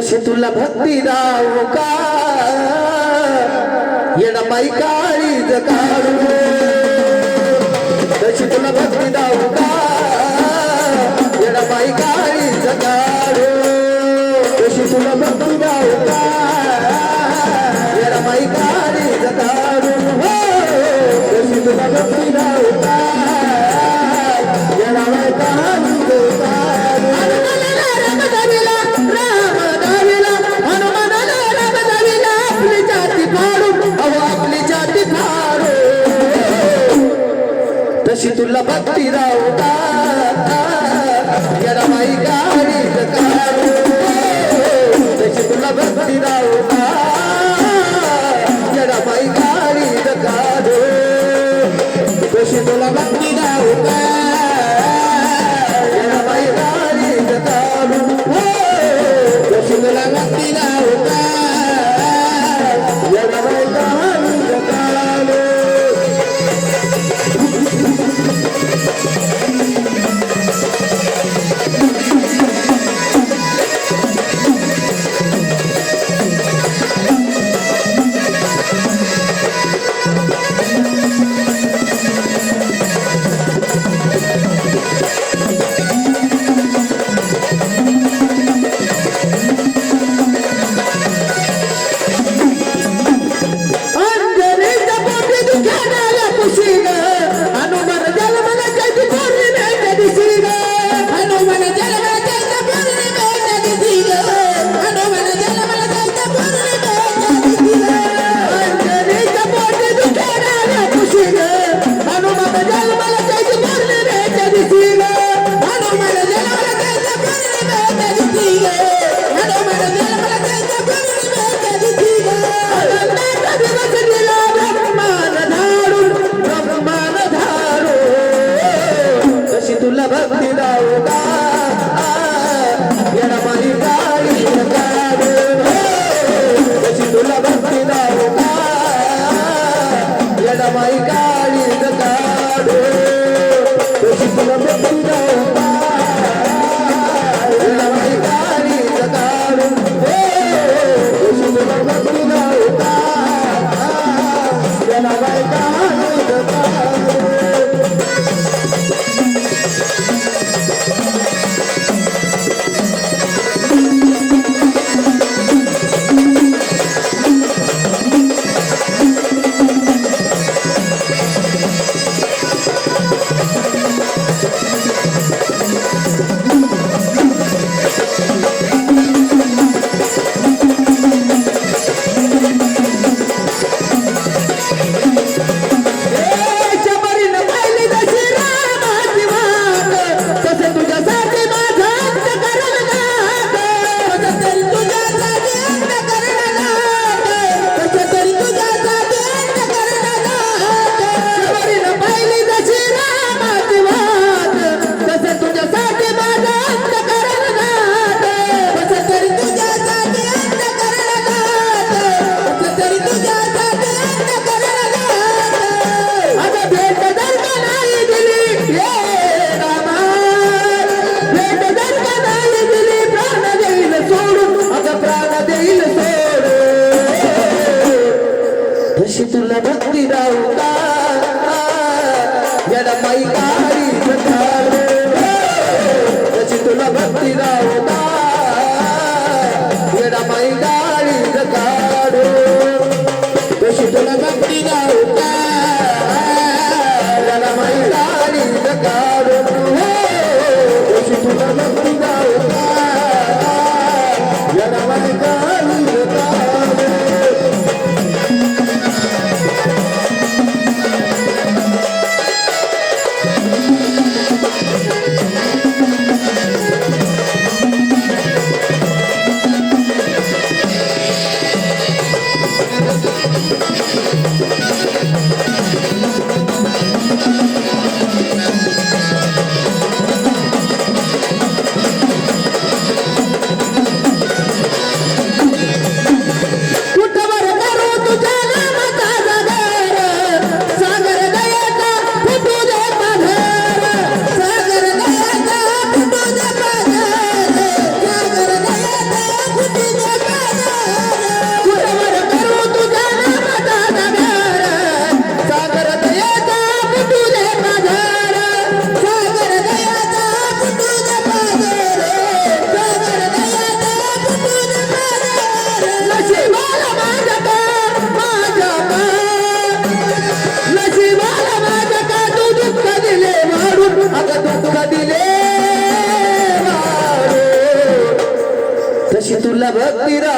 कशी तुला भक्ती दाव का येणाबाई काळी जगाडू जशी तुला भक्ती दाव का येणाबाई काळी जगाडू जशी तुला भक्ती la patida కన్న భక్తి దావుగా ఎడమని కాడు రచితుల భక్తి దావుగా ఎడమై కాడు felicidades. तुला